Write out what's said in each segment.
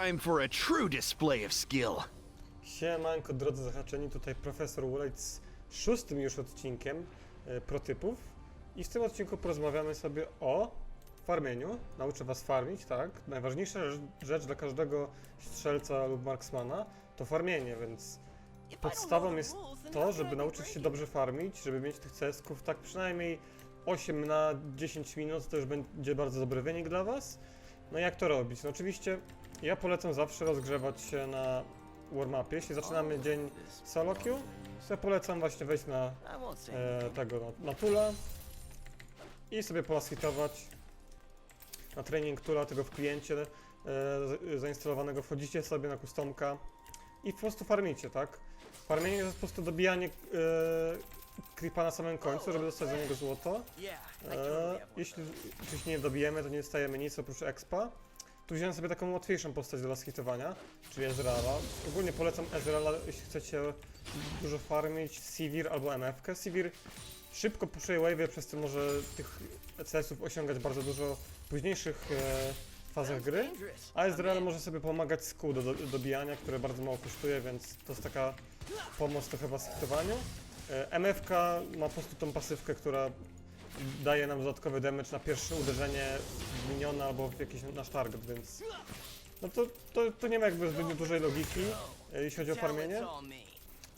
Time for a true display of skill. Siemanko, drodzy zahaczeni, tutaj profesor Woolite z szóstym już odcinkiem e, protypów i w tym odcinku porozmawiamy sobie o farmieniu. Nauczę was farmić, tak? Najważniejsza rzecz, rzecz dla każdego strzelca lub marksmana to farmienie, więc podstawą jest to, żeby nauczyć się dobrze farmić, żeby mieć tych CS-ków tak przynajmniej 8 na 10 minut, to już będzie bardzo dobry wynik dla was. No jak to robić? No oczywiście ja polecam zawsze rozgrzewać się na warm-upie. Jeśli zaczynamy dzień queue, to ja polecam właśnie wejść na e, tego, na, na tula i sobie polasfitować na training tula tego w kliencie e, zainstalowanego. Wchodzicie sobie na customka i po prostu farmicie, tak? Farmienie to jest po prostu dobijanie e, creepa na samym końcu, żeby dostać za niego złoto. E, jeśli oczywiście nie dobijemy, to nie dostajemy nic oprócz expa. Tu wziąłem sobie taką łatwiejszą postać do last hitowania, czyli Ezreala. Ogólnie polecam Ezreala, jeśli chcecie dużo farmić, Sivir albo MF-kę. Sivir szybko puszuje wave, przez to może tych CS-ów osiągać bardzo dużo w późniejszych e, fazach gry. A Ezreal może sobie pomagać z kół do, do dobijania, które bardzo mało kosztuje, więc to jest taka pomoc trochę w hitowaniu. MFK ma po prostu tą pasywkę, która daje nam dodatkowy damage na pierwsze uderzenie w miniona albo w jakiś nasz target, więc no to, to, to nie ma jakby zbyt dużej logiki, e, jeśli chodzi o farmienie,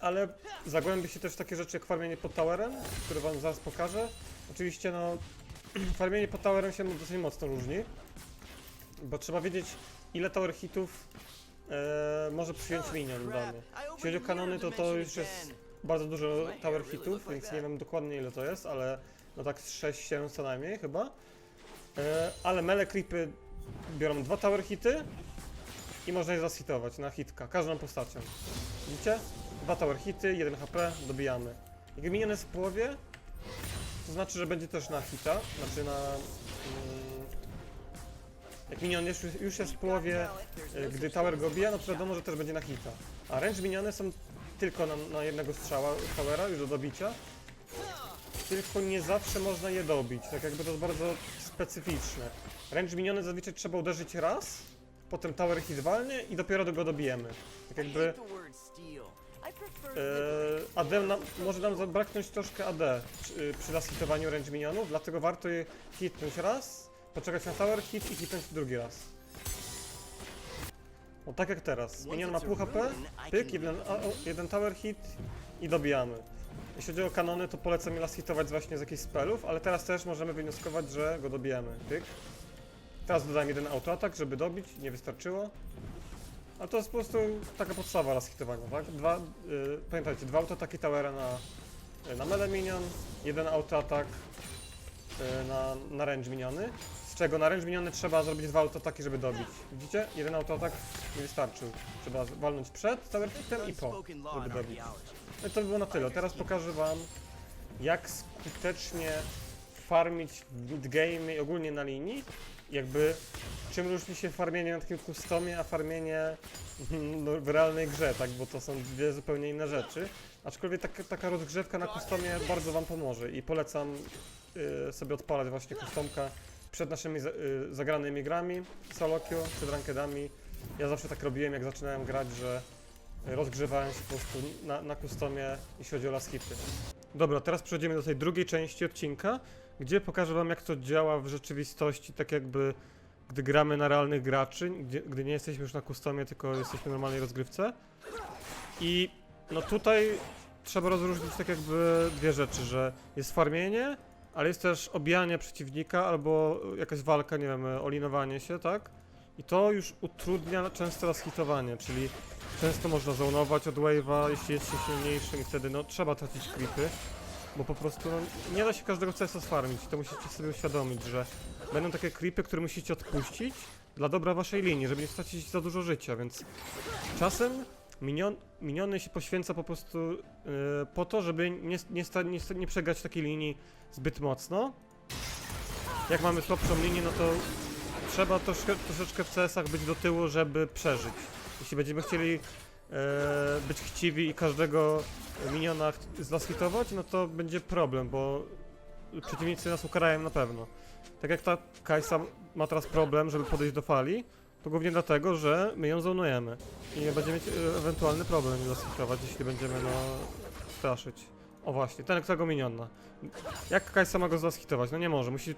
ale zagłębi się też w takie rzeczy jak farmienie pod towerem, które wam zaraz pokażę. Oczywiście no, farmienie pod towerem się dosyć mocno różni, bo trzeba wiedzieć ile tower hitów e, może przyjąć minion dany. Jeśli chodzi o kanony, to to już jest bardzo dużo tower hitów, więc nie wiem dokładnie ile to jest, ale no tak z 6-7 co najmniej chyba. E, ale mele creepy biorą dwa tower hity i można je zashitować na hitka, każdą postacią. Widzicie? Dwa tower hity, 1 HP, dobijamy. Jak minion jest w połowie, to znaczy, że będzie też na hita, znaczy na... Mm, jak minion już, już jest w połowie, e, gdy tower go bija, no to wiadomo, że też będzie na hita. A range miniony są tylko na, na jednego strzała towera, już do dobicia. Tylko nie zawsze można je dobić, tak jakby to jest bardzo specyficzne. Range miniony zazwyczaj trzeba uderzyć raz, potem tower hit walnie i dopiero do go dobijemy. Tak jakby prefer e, AD nam, może nam zabraknąć troszkę AD przy, przy last hitowaniu range minionów, dlatego warto je hitnąć raz, poczekać na tower hit i hitnąć drugi raz. No tak jak teraz. Minion ma pół HP, pyk, jeden, o, jeden tower hit i dobijamy. Jeśli chodzi o kanony, to polecam je last hitować właśnie z jakichś spellów, ale teraz też możemy wywnioskować, że go dobijemy. Pyk. Teraz dodałem jeden autoatak, żeby dobić, nie wystarczyło. A to jest po prostu taka podstawa last hitowania, tak? Dwa, y, pamiętajcie, dwa autoataki towera na, y, na melee minion, jeden autoatak y, na, na range miniony, czego na range miniony trzeba zrobić dwa autoataki, żeby dobić. Widzicie? Jeden autoatak nie wystarczył. Trzeba walnąć przed tower hitem i po, żeby dobić. No i to by było na tyle. Teraz pokażę wam, jak skutecznie farmić midgame i ogólnie na linii. Jakby czym różni się farmienie na takim customie, a farmienie no, w realnej grze, tak? Bo to są dwie zupełnie inne rzeczy. Aczkolwiek taka, taka rozgrzewka na customie bardzo wam pomoże i polecam y, sobie odpalać właśnie customka przed naszymi y, zagranymi grami, solo queue, przed rankedami. Ja zawsze tak robiłem, jak zaczynałem grać, że rozgrzewałem się po prostu na, na customie, jeśli chodzi o last hity. Dobra, teraz przechodzimy do tej drugiej części odcinka, gdzie pokażę wam jak to działa w rzeczywistości, tak jakby gdy gramy na realnych graczy, gdzie, gdy nie jesteśmy już na customie, tylko jesteśmy w normalnej rozgrywce. I no tutaj trzeba rozróżnić tak jakby dwie rzeczy, że jest farmienie, ale jest też obijanie przeciwnika albo jakaś walka, nie wiem, olinowanie się, tak? I to już utrudnia często hitowanie, czyli często można zonować od wave'a, jeśli jest się silniejszym i wtedy no trzeba tracić creepy, bo po prostu no, nie da się każdego CS-a sfarmić, to musicie sobie uświadomić, że będą takie creepy, które musicie odpuścić dla dobra waszej linii, żeby nie stracić za dużo życia, więc czasem minion, miniony się poświęca po prostu yy, po to, żeby nie, nie, sta, nie, nie przegrać takiej linii zbyt mocno. Jak mamy słabszą linię, no to trzeba troszkę, troszeczkę w CS-ach być do tyłu, żeby przeżyć. Jeśli będziemy chcieli e, być chciwi i każdego miniona zlashitować, no to będzie problem, bo przeciwnicy nas ukarają na pewno. Tak jak ta Kajsa ma teraz problem, żeby podejść do fali, To głównie dlatego, że my ją zonujemy. I będziemy mieć e, ewentualny problem zaskitować, jeśli będziemy no straszyć. O właśnie, ten którego miniona. Jak Kajsa ma go zaskitować? No nie może, musi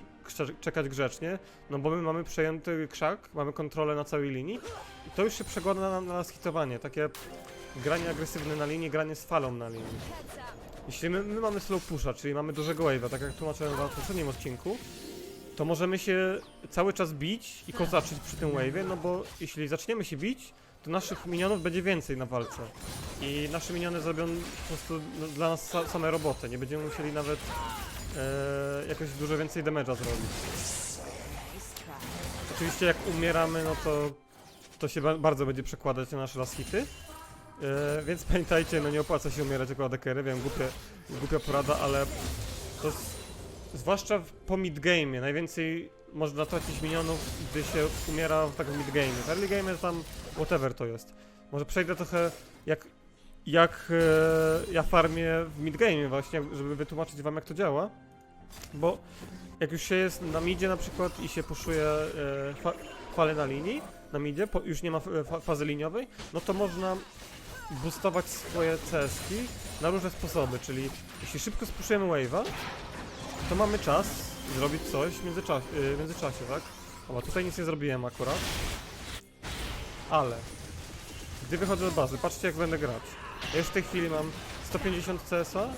czekać grzecznie, no bo my mamy przejęty krzak, mamy kontrolę na całej linii i to już się przekłada na, na skitowanie, takie granie agresywne na linii, granie z falą na linii. Jeśli my, my mamy slow pusha, czyli mamy dużego wave'a, tak jak tłumaczyłem w poprzednim odcinku, to możemy się cały czas bić i kozaczyć przy tym wave'ie, no bo jeśli zaczniemy się bić, to naszych minionów będzie więcej na walce. I nasze miniony zrobią po prostu no, dla nas sa same roboty. Nie będziemy musieli nawet e, jakoś dużo więcej damage'a zrobić. Oczywiście jak umieramy, no to to się ba bardzo będzie przekładać na nasze last hity. E, więc pamiętajcie, no nie opłaca się umierać jako adekery, wiem, głupie, głupia porada, ale to s- zwłaszcza w, po mid-game'ie, najwięcej można tracić minionów, gdy się umiera w takim mid-game'ie. W early game'ie tam whatever to jest. Może przejdę trochę jak, jak e, ja farmię w mid-game'ie właśnie, żeby wytłumaczyć wam jak to działa. Bo jak już się jest na midzie na przykład i się puszuje e, fa falę na linii, na midzie, po, już nie ma f- fa fazy liniowej, no to można boostować swoje CS-ki na różne sposoby, czyli jeśli szybko spuszujemy wave'a, to mamy czas zrobić coś w międzyczasie, w międzyczasie tak? O, tutaj nic nie zrobiłem akurat. Ale gdy wychodzę do bazy, patrzcie jak będę grać. Ja już w tej chwili mam 150 CS-a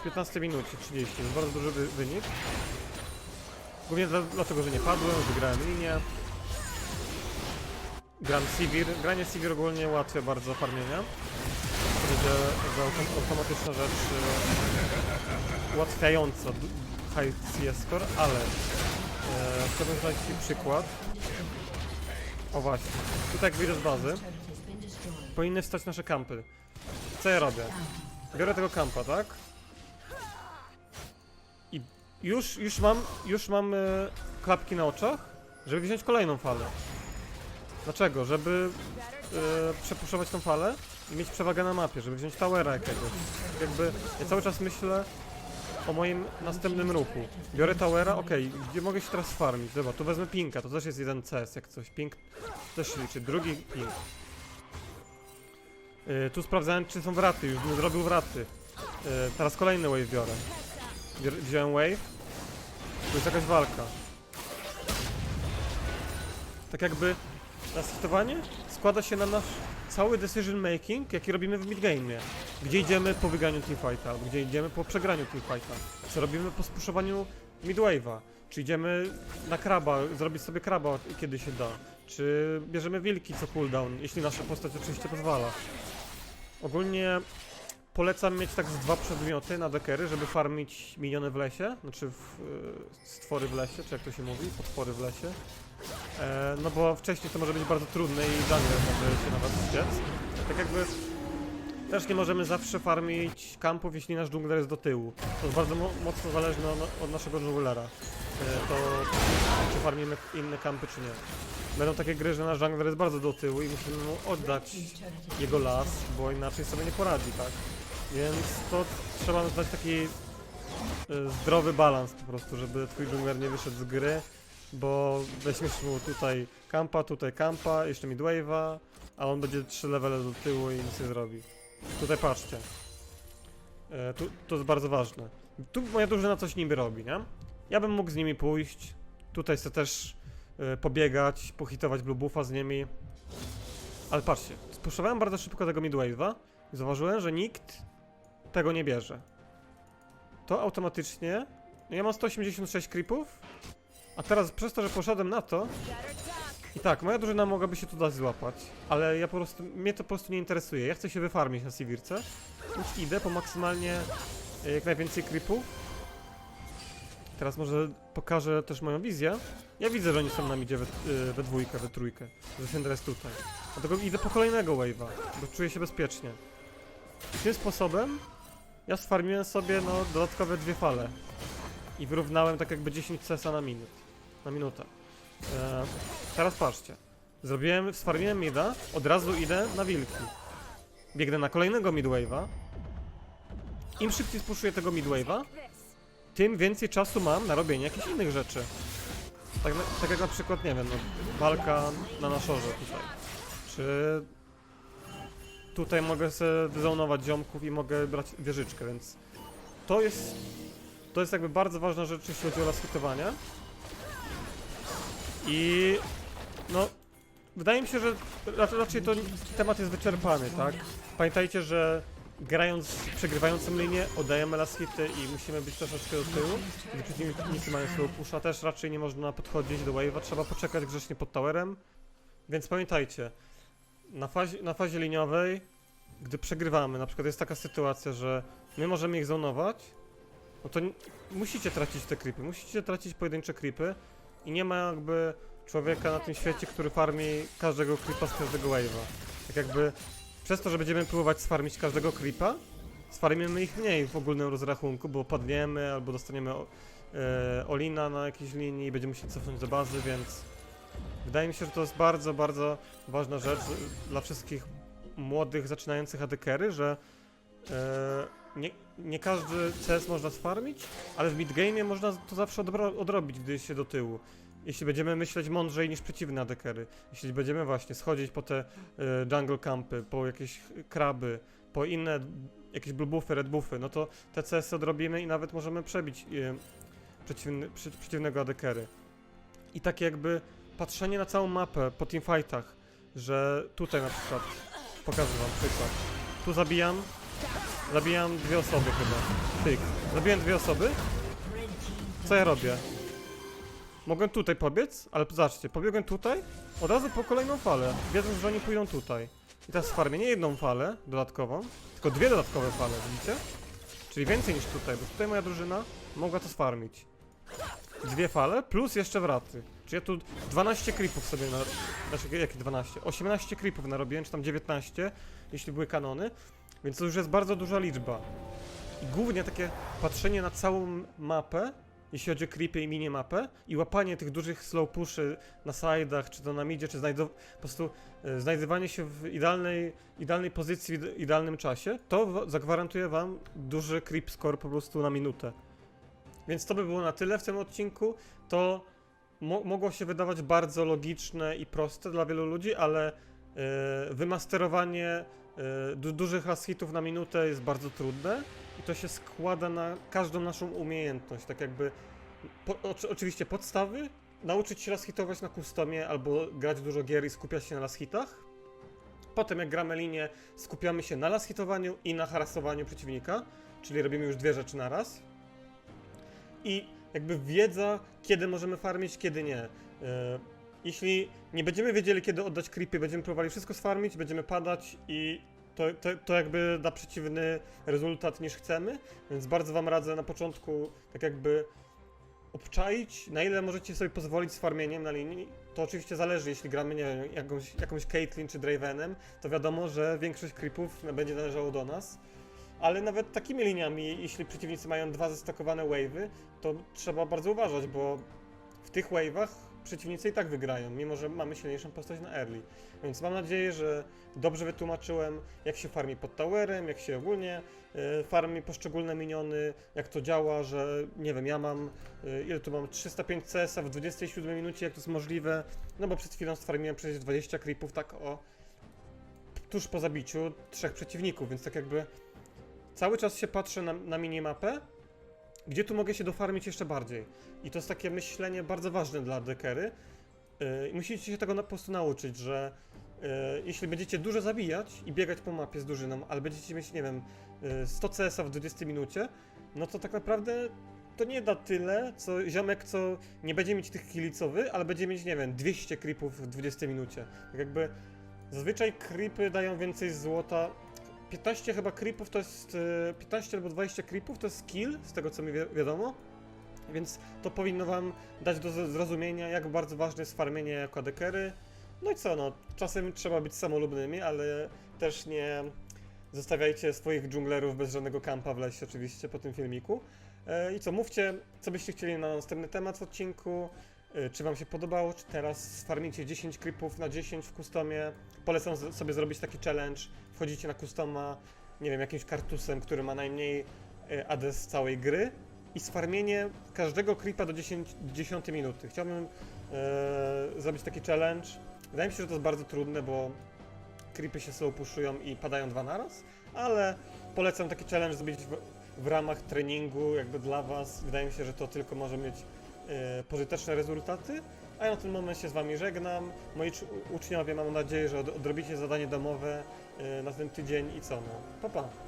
w 15 minucie 30, to bardzo duży wy wynik. Głównie dla, dlatego, że nie padłem, wygrałem linię. Gram Sivir. Granie Sivir ogólnie ułatwia bardzo farmienia. To będzie automatyczna rzecz e, ułatwiająca CS score, ale e, chciałbym znaleźć taki przykład. O właśnie. Tutaj jak wyjdę z bazy, powinny wstać nasze kampy. Co ja robię? Biorę tego kampa, tak? I już, już mam, już mam e, klapki na oczach, żeby wziąć kolejną falę. Dlaczego? Żeby e, tą falę i mieć przewagę na mapie, żeby wziąć towera jakiegoś. Jakby ja cały czas myślę o moim następnym ruchu. Biorę towera, okej, gdzie mogę się teraz farmić? Dobra, tu wezmę pinka, to też jest jeden CS, jak coś. Pink też się liczy, drugi pink. E, tu sprawdzałem, czy są wraty, już bym zrobił wraty. E, teraz kolejny wave biorę. Wziąłem wave. Tu jest jakaś walka. Tak jakby nasitowanie składa się na nasz cały decision making, jaki robimy w midgame'ie. Gdzie idziemy po wygraniu teamfighta, gdzie idziemy po przegraniu teamfighta. Co robimy po spuszowaniu midwave'a. Czy idziemy na kraba, zrobić sobie kraba kiedy się da. Czy bierzemy wilki co cooldown, jeśli nasza postać oczywiście pozwala. Ogólnie polecam mieć tak z dwa przedmioty na dekery, żeby farmić miniony w lesie, znaczy w, y, stwory w lesie, czy jak to się mówi, potwory w lesie. E, no bo wcześniej to może być bardzo trudne i jungle może się na was ściec. Tak jakby też nie możemy zawsze farmić kampów, jeśli nasz dżungler jest do tyłu. To jest bardzo mo mocno zależne od, od naszego dżunglera. E, to czy farmimy inne kampy, czy nie. Będą takie gry, że nasz jungler jest bardzo do tyłu i musimy mu oddać jego las, bo inaczej sobie nie poradzi, tak? Więc to trzeba znać taki e, zdrowy balans po prostu, żeby twój jungler nie wyszedł z gry, bo weźmiesz mu tutaj kampa, tutaj kampa, jeszcze midwave'a, a on będzie 3 levele do tyłu i nic nie zrobi. Tutaj patrzcie. E, tu, to jest bardzo ważne. Tu moja drużyna coś niby robi, nie? Ja bym mógł z nimi pójść, tutaj chcę też e, pobiegać, pohitować blue buffa z nimi. Ale patrzcie, spuszczowałem bardzo szybko tego midwave'a i zauważyłem, że nikt tego nie bierze. To automatycznie... Ja mam 186 creepów, a teraz przez to, że poszedłem na to... I tak, moja drużyna mogłaby się tu dać złapać, ale ja po prostu... Mnie to po prostu nie interesuje. Ja chcę się wyfarmić na Sivirce, więc idę po maksymalnie e, jak najwięcej creepów. Teraz może pokażę też moją wizję. Ja widzę, że oni są na midzie we, e, we dwójkę, we trójkę. Że Syndra jest tutaj. Dlatego idę po kolejnego wave'a, bo czuję się bezpiecznie. Tym sposobem ja sfarmiłem sobie no, dodatkowe dwie fale. I wyrównałem tak jakby 10 cesa na minut. Na minutę. E, teraz patrzcie. Zrobiłem, sfarmiłem mida, od razu idę na wilki. Biegnę na kolejnego midwave'a. Im szybciej spuszuję tego midwave'a, tym więcej czasu mam na robienie jakichś innych rzeczy. Tak, tak jak na przykład, nie wiem, no, walka na naszorze tutaj. Czy tutaj mogę sobie zonować ziomków i mogę brać wieżyczkę, więc to jest to jest jakby bardzo ważna rzecz, jeśli chodzi o laskitowanie. I no, wydaje mi się, że raczej, to temat jest wyczerpany, tak? Pamiętajcie, że grając przegrywającą linię oddajemy laskity i musimy być troszeczkę do tyłu. Gdy przeciwnicy mają slow pusha, też raczej nie można podchodzić do wave'a, trzeba poczekać grzecznie pod towerem. Więc pamiętajcie, na fazie, na fazie liniowej, gdy przegrywamy, na przykład jest taka sytuacja, że my możemy ich zonować, no to musicie tracić te creepy, musicie tracić pojedyncze creepy i nie ma jakby człowieka na tym świecie, który farmi każdego creepa z każdego wave'a. Tak jakby przez to, że będziemy próbować sfarmić każdego creepa, sfarmimy ich mniej w ogólnym rozrachunku, bo padniemy albo dostaniemy e, Olina na jakiejś linii i będziemy się cofnąć do bazy, więc wydaje mi się, że to jest bardzo, bardzo ważna rzecz dla wszystkich młodych, zaczynających ADKery, że e, nie, nie każdy CS można sfarmić, ale w midgame można to zawsze odro- odrobić, gdy się do tyłu. Jeśli będziemy myśleć mądrzej niż przeciwne ADKery, jeśli będziemy właśnie schodzić po te e, jungle campy, po jakieś kraby, po inne jakieś blue buffy, red buffy, no to te CS odrobimy i nawet możemy przebić e, przy, przeciwnego ADKery. I takie jakby patrzenie na całą mapę po teamfightach, że tutaj na przykład, pokażę wam przykład, tu zabijam, zabijam dwie osoby chyba, tyk, zabiłem dwie osoby, co ja robię? Mogłem tutaj pobiec, ale zobaczcie, pobiegłem tutaj, od razu po kolejną falę, wiedząc, że oni pójdą tutaj. I teraz farmię nie jedną falę dodatkową, tylko dwie dodatkowe fale, widzicie? Czyli więcej niż tutaj, bo tutaj moja drużyna mogła to sfarmić. Dwie fale, plus jeszcze wraty. Czyli ja tu 12 creepów sobie na... Znaczy, jakie 12? 18 creepów narobiłem, czy tam 19, jeśli były kanony. Więc to już jest bardzo duża liczba. I głównie takie patrzenie na całą mapę, jeśli chodzi o creepy i minimapę, i łapanie tych dużych slow pushy na sidach, czy to na midzie, czy znajdow- po prostu e, znajdywanie się w idealnej, idealnej pozycji, w ide- idealnym czasie, to zagwarantuje wam duży creep score po prostu na minutę. Więc to by było na tyle w tym odcinku. To mo- mogło się wydawać bardzo logiczne i proste dla wielu ludzi, ale e, wymasterowanie e, du- dużych last hitów na minutę jest bardzo trudne i to się składa na każdą naszą umiejętność. Tak jakby, po, oczy- oczywiście podstawy, nauczyć się last hitować na customie albo grać dużo gier i skupiać się na last hitach. Potem jak gramy linię, skupiamy się na last hitowaniu i na harasowaniu przeciwnika, czyli robimy już dwie rzeczy na raz. I jakby wiedza, kiedy możemy farmić, kiedy nie. E, jeśli nie będziemy wiedzieli, kiedy oddać creepy, będziemy próbowali wszystko sfarmić, będziemy padać i to, to, to jakby da przeciwny rezultat niż chcemy, więc bardzo wam radzę na początku tak jakby obczaić, na ile możecie sobie pozwolić z farmieniem na linii. To oczywiście zależy, jeśli gramy, nie wiem, jakąś, jakąś Caitlyn czy Dravenem, to wiadomo, że większość creepów będzie należało do nas. Ale nawet takimi liniami, jeśli przeciwnicy mają dwa zestakowane wave'y, to trzeba bardzo uważać, bo w tych wave'ach przeciwnicy i tak wygrają, mimo że mamy silniejszą postać na early. Więc mam nadzieję, że dobrze wytłumaczyłem, jak się farmi pod towerem, jak się ogólnie y, farmi poszczególne miniony, jak to działa, że nie wiem, ja mam, y, ile tu mam, 305 CS-a w 27 minucie, jak to jest możliwe, no bo przed chwilą sfarmiłem przecież 20 creepów tak o tuż po zabiciu trzech przeciwników, więc tak jakby cały czas się patrzę na, na minimapę, gdzie tu mogę się dofarmić jeszcze bardziej. I to jest takie myślenie bardzo ważne dla dekery. Yy, musicie się tego na, po prostu nauczyć, że yy, jeśli będziecie dużo zabijać i biegać po mapie z drużyną, ale będziecie mieć, nie wiem, yy, 100 CS-a w 20 minucie, no to tak naprawdę to nie da tyle, co ziomek, co nie będzie mieć tych kilicowy, ale będzie mieć, nie wiem, 200 creepów w 20 minucie. Tak jakby zazwyczaj creepy dają więcej złota. 15 chyba creepów to jest. e, 15 albo 20 creepów to jest skill, z tego co mi wi wiadomo. Więc to powinno wam dać do zrozumienia, jak bardzo ważne jest farmienie jako adekery. No i co, no, czasem trzeba być samolubnymi, ale też nie zostawiajcie swoich dżunglerów bez żadnego kampa w lesie oczywiście po tym filmiku. E, I co, mówcie, co byście chcieli na następny temat w odcinku. E, Czy wam się podobało, czy teraz sfarmicie 10 creepów na 10 w customie. Polecam sobie zrobić taki challenge. Wchodzicie na customa, nie wiem, jakimś kartusem, który ma najmniej e, AD z całej gry i sfarmienie każdego creepa do 10, 10 minuty. Chciałbym e, zrobić taki challenge. Wydaje mi się, że to jest bardzo trudne, bo creepy się slow puszują i padają dwa naraz, ale polecam taki challenge zrobić w, w ramach treningu, jakby dla Was. Wydaje mi się, że to tylko może mieć pożyteczne rezultaty. A ja na ten moment się z Wami żegnam. Moi uczniowie, mam nadzieję, że od, odrobicie zadanie domowe e, na ten tydzień i co no. Pa, pa.